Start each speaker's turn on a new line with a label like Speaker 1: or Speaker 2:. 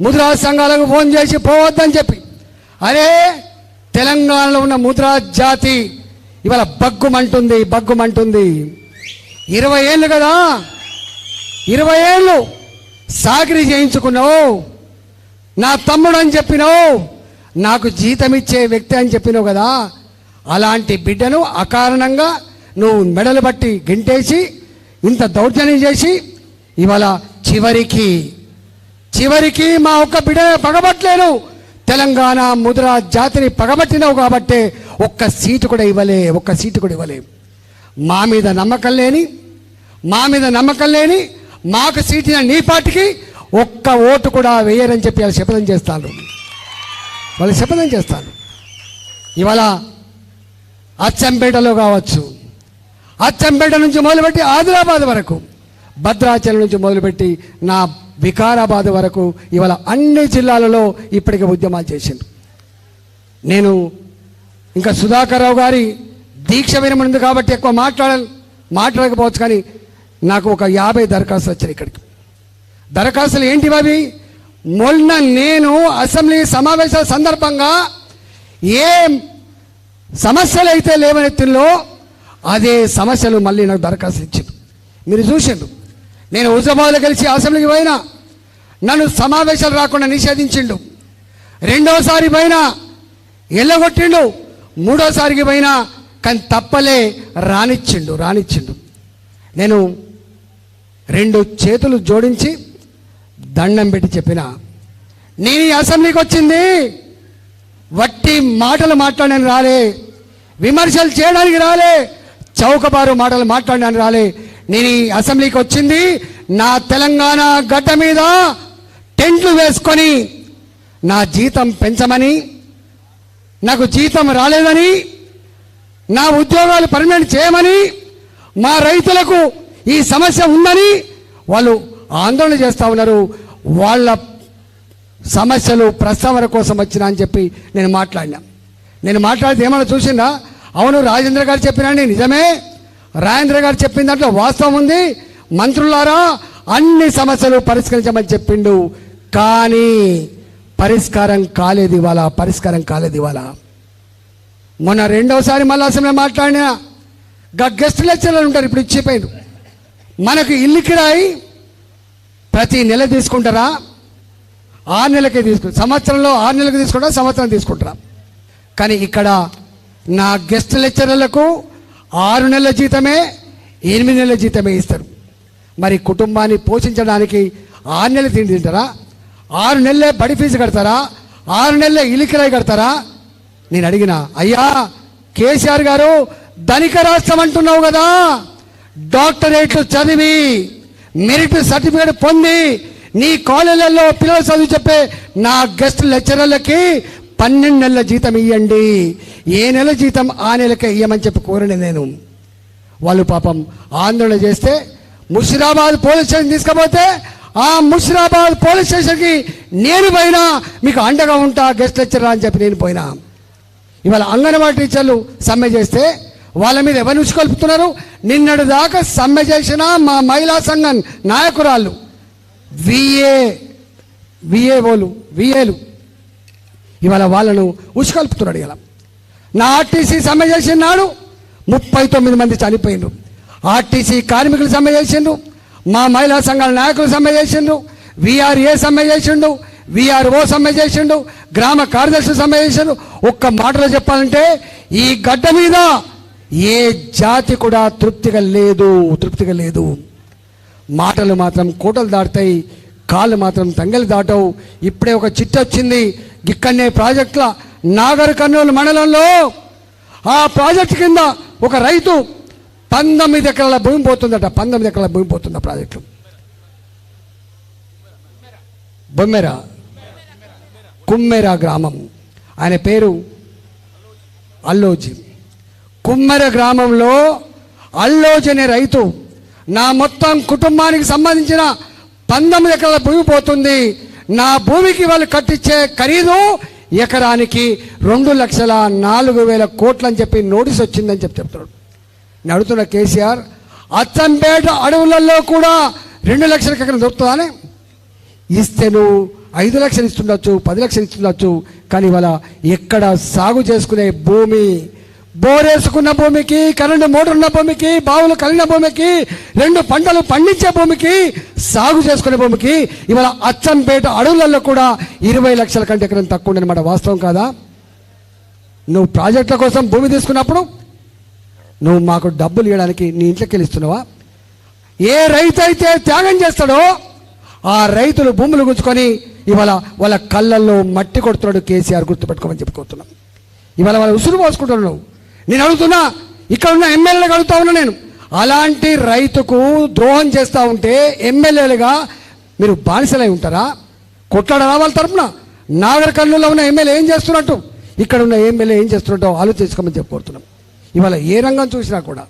Speaker 1: ముద్రా సంఘాలకు ఫోన్ చేసి పోవద్దని చెప్పి. అరే తెలంగాణలో ఉన్న ముద్రా జాతి ఇవాళ బగ్గుమంటుంది బగ్గుమంటుంది. ఇరవై ఏళ్ళు కదా? ఇరవై ఏళ్ళు సాగిరి చేయించుకున్నావు. నా తమ్ముడు అని చెప్పినావు. నాకు జీతం ఇచ్చే వ్యక్తి అని చెప్పినావు కదా. అలాంటి బిడ్డను అకారణంగా నువ్వు మెడలు బట్టి గెంటేసి ఇంత దౌర్జన్యం చేసి ఇవాళ చివరికి చివరికి మా ఒక్క బిడ్డ పగబట్టలేను. తెలంగాణ ముద్ర జాతిని పగబట్టినావు కాబట్టే ఒక్క సీటు కూడా ఇవ్వలే ఒక్క సీటు కూడా ఇవ్వలే. మా మీద నమ్మకం లేని మా మీద నమ్మకం లేని మాకు సీటిన నీ పార్టీకి ఒక్క ఓటు కూడా వేయరని చెప్పి వాళ్ళు శపథం చేస్తాను వాళ్ళు శపథం చేస్తాను ఇవాళ అచ్చంపేటలో కావచ్చు. అచ్చంపేట నుంచి మొదలుపెట్టి ఆదిలాబాద్ వరకు భద్రాచలం నుంచి మొదలుపెట్టి నా వికారాబాద్ వరకు ఇవాళ అన్ని జిల్లాలలో ఇప్పటికే ఉద్యమాలు చేసిండు. నేను ఇంకా సుధాకర్ రావు గారి దీక్ష వినమనుంది కాబట్టి ఎక్కువ మాట్లాడ మాట్లాడకపోవచ్చు కానీ నాకు ఒక యాభై దరఖాస్తులు వచ్చాయి ఇక్కడికి. దరఖాస్తులు ఏంటివి అవి మొన్న నేను అసెంబ్లీ సమావేశాల సందర్భంగా ఏ సమస్యలు అయితే లేవనెత్తుల్లో అదే సమస్యలు మళ్ళీ నాకు దరఖాస్తు ఇచ్చింది మీరు చూసిండ్రు. నేను హుజమాబాద్లో కలిసి అసెంబ్లీకి పోయినా నన్ను సమావేశాలు రాకుండా నిషేధించిండు. రెండోసారి పోయినా ఎల్లగొట్టిండు. మూడోసారికి పోయినా కానీ తప్పలే రానిచ్చిండు రానిచ్చిండు. నేను రెండు చేతులు జోడించి దండం పెట్టి చెప్పిన నేను ఈ అసెంబ్లీకి వచ్చింది. వట్టి మాటలు మాట్లాడాను రాలే. విమర్శలు చేయడానికి రాలే. చౌకబారు మాటలు మాట్లాడడానికి రాలే. నేను ఈ అసెంబ్లీకి వచ్చింది నా తెలంగాణ గడ్డ మీద టెంట్లు వేసుకొని నా జీతం పెంచమని నాకు జీతం రాలేదని నా ఉద్యోగాలు పర్మనెంట్ చేయమని మా రైతులకు ఈ సమస్య ఉందని వాళ్ళు ఆందోళన చేస్తూ ఉన్నారు. వాళ్ళ సమస్యలు ప్రస్తావన కోసం వచ్చినా అని చెప్పి నేను మాట్లాడినా. నేను మాట్లాడితే ఏమైనా చూసిందా? అవును రాజేంద్ర గారు చెప్పినా నిజమే. రాజేంద్ర గారు చెప్పిన దాంట్లో వాస్తవం ఉంది. మంత్రులారా అన్ని సమస్యలు పరిష్కరించమని చెప్పిండు. కానీ పరిష్కారం కాలేదు ఇవాళ పరిష్కారం కాలేదు ఇవాళ. మొన్న రెండవసారి మళ్ళా అసెంబ్లీ మాట్లాడినా గెస్ట్ లెక్చర్లు ఉంటారు ఇప్పుడు ఇచ్చిపోయారు మనకు ఇల్లు కిరాయి ప్రతి నెల తీసుకుంటారా? ఆరు నెలకే తీసుకు సంవత్సరంలో ఆరు నెలలకు తీసుకుంటారా? సంవత్సరం తీసుకుంటారా? కానీ ఇక్కడ నా గెస్ట్ లెక్చరర్లకు ఆరు నెలల జీతమే ఎనిమిది నెలల జీతమే ఇస్తారు. మరి కుటుంబాన్ని పోషించడానికి ఆరు నెలలు తిండి తింటారా? ఆరు నెలలే బడి ఫీజు కడతారా? ఆరు నెలలే ఇలికిరాయి కడతారా? నేను అడిగిన అయ్యా కేసీఆర్ గారు ధనిక రాష్ట్రం అంటున్నావు కదా. డాక్టరేట్లు చదివి మెరిట్ సర్టిఫికేట్ పొంది నీ కాలేజీలలో పిల్లలు చదువు చెప్పే నా గెస్ట్ లెక్చరర్లకి పన్నెండు నెలల జీతం ఇవ్వండి ఏ నెల జీతం ఆ నెలకే ఇవ్వమని చెప్పి కోరిన నేను. వాళ్ళు పాపం ఆందోళన చేస్తే ముషిరాబాద్ పోలీస్ స్టేషన్ తీసుకపోతే ఆ ముషిరాబాద్ పోలీస్ స్టేషన్కి నేను పోయినా మీకు అండగా ఉంటా గెస్ట్ లెక్చరర్ అని చెప్పి నేను పోయినా. ఇవాళ అంగన్వాడీ టీచర్లు సమ్మె చేస్తే వాళ్ళ మీద ఎవరు ఉంచుకొల్పుతున్నారు కలుపుతున్నారు? నిన్నటి దాకా సమ్మె చేసిన మా మహిళా సంఘం నాయకురాళ్ళు. విఏ విఏఓలు విఏలు ఇవాళ వాళ్ళను ఉసుకల్పుతున్నాడు ఇలా. నా ఆర్టీసీ సమ్మె చేసిన నాడు ముప్పై తొమ్మిది మంది చనిపోయిండ్రు ఆర్టీసీ కార్మికులు సమ్మె చేసిండ్రు మా మహిళా సంఘాల నాయకులు సమ్మె చేసిండ్రు విఆర్ఏ సమ్మె చేసిండు విఆర్ఓ సమ్మె చేసిండు గ్రామ కార్యదర్శి సమ్మె చేసిండు ఒక్క మాటలో చెప్పాలంటే ఈ గడ్డ మీద ఏ జాతి కూడా తృప్తిగా లేదు తృప్తిగా లేదు. మాటలు మాత్రం కోటలు దాటుతాయి కాళ్ళు మాత్రం తంగలు దాటవు. ఇప్పుడే ఒక చిట్ట వచ్చింది ఇక్కడనే ప్రాజెక్టుల నాగర్ కర్నూలు మండలంలో ఆ ప్రాజెక్టు కింద ఒక రైతు పంతొమ్మిది ఎకరాల భూమి పోతుందట పంతొమ్మిది ఎకరాల భూమి పోతుంది ఆ ప్రాజెక్టు? బొమ్మెర. కుమ్మెర గ్రామం. ఆయన పేరు అల్లోజీ. కుమ్మెర గ్రామంలో అల్లోజీ అనే రైతు నా మొత్తం కుటుంబానికి సంబంధించిన పంతొమ్మిది ఎకరాల భూమి పోతుంది. నా భూమికి వాళ్ళు కట్టించే ఖరీదు ఎకరానికి రెండు లక్షల నాలుగు వేల కోట్లు అని చెప్పి నోటీస్ వచ్చిందని చెప్పి చెప్తున్నాడు. నేను అడుగుతున్న కేసీఆర్ అచ్చంపేట అడవులలో కూడా రెండు లక్షల ఎకరం దొరుకుతుందానే? ఇస్తే నువ్వు ఐదు లక్షలు ఇస్తుండొచ్చు పది లక్షలు ఇస్తుండొచ్చు కానీ ఇవాళ ఎక్కడ సాగు చేసుకునే భూమి బోరేసుకున్న భూమికి కరెంటు మోటార్ ఉన్న భూమికి బావులు కలిగిన భూమికి రెండు పంటలు పండించే భూమికి సాగు చేసుకునే భూమికి ఇవాళ అచ్చంపేట అడవులలో కూడా ఇరవై లక్షల కంటే ఎకరం తక్కువ ఉండనమాట వాస్తవం కాదా? నువ్వు ప్రాజెక్టుల కోసం భూమి తీసుకున్నప్పుడు నువ్వు మాకు డబ్బులు ఇవ్వడానికి నీ ఇంట్లోకి వెళ్ళిస్తున్నావా? ఏ రైతు అయితే త్యాగం చేస్తాడో ఆ రైతులు భూములు గుంజుకొని ఇవాళ వాళ్ళ కళ్ళల్లో మట్టి కొడుతున్నాడు కేసీఆర్ గుర్తుపెట్టుకోమని చెప్పుకోతున్నాం ఇవాళ వాళ్ళు ఉసురు పోసుకుంటున్నావు. నేను అడుగుతున్నా ఇక్కడ ఉన్న ఎమ్మెల్యేలకు అడుగుతా ఉన్నా నేను. అలాంటి రైతుకు ద్రోహం చేస్తూ ఉంటే ఎమ్మెల్యేలుగా మీరు బానిసలై ఉంటారా? కొట్లాడరా వాళ్ళ తరపున. నాగర్ ఉన్న ఎమ్మెల్యే ఏం చేస్తున్నట్టు? ఇక్కడ ఉన్న ఎమ్మెల్యే ఏం చేస్తున్నట్టు ఆలోచించుకోమని చెప్పి కోరుతున్నాం. ఇవాళ ఏ రంగం చూసినా కూడా